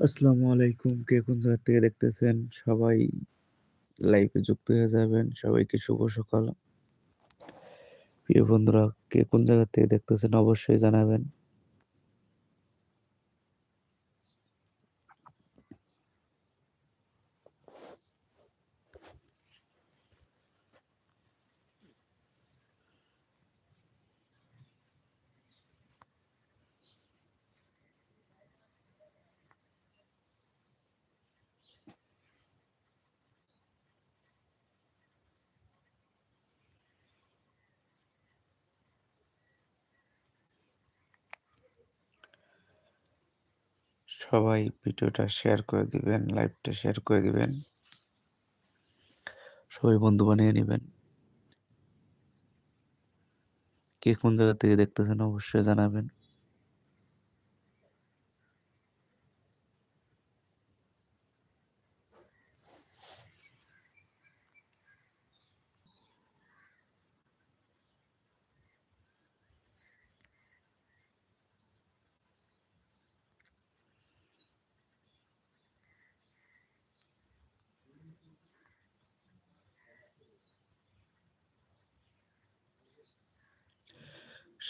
আসসালামু আলাইকুম। কে কোন জায়গা থেকে দেখতেছেন? সবাই লাইভে যুক্ত হয়ে যাবেন। সবাইকে শুভ সকাল। প্রিয় বন্ধুরা, কে কোন জায়গা থেকে দেখতেছেন অবশ্যই জানাবেন। সবাই ভিডিওটা শেয়ার করে দিবেন, লাইভটা শেয়ার করে দিবেন। সবাই বন্ধু বানিয়ে নেবেন কে কোন জায়গা থেকে দেখতেছেন অবশ্যই জানাবেন।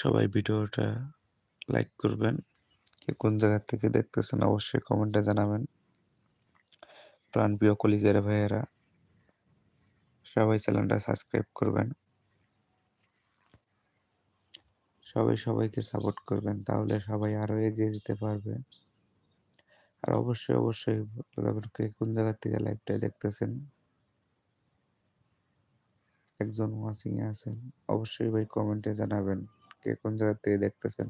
সবাই ভিডিওটা লাইক করবেন। কে কোন জায়গা থেকে দেখতেছেন অবশ্যই কমেন্টে জানাবেন। প্রাণ প্রাণপ্রিয় কলিজার ভাইয়েরা সবাই চ্যানেলটা সাবস্ক্রাইব করবেন। সবাই সবাইকে সাপোর্ট করবেন তাহলে সবাই আরও এগিয়ে যেতে পারবে। আর অবশ্যই, অবশ্যই কে কোন জায়গা থেকে লাইভটা দেখতেছেন। একজন ওয়াচিং এ আছেন। অবশ্যই ভাই কমেন্টে জানাবেন কে কোন জায়গা থেকে দেখতেছেন।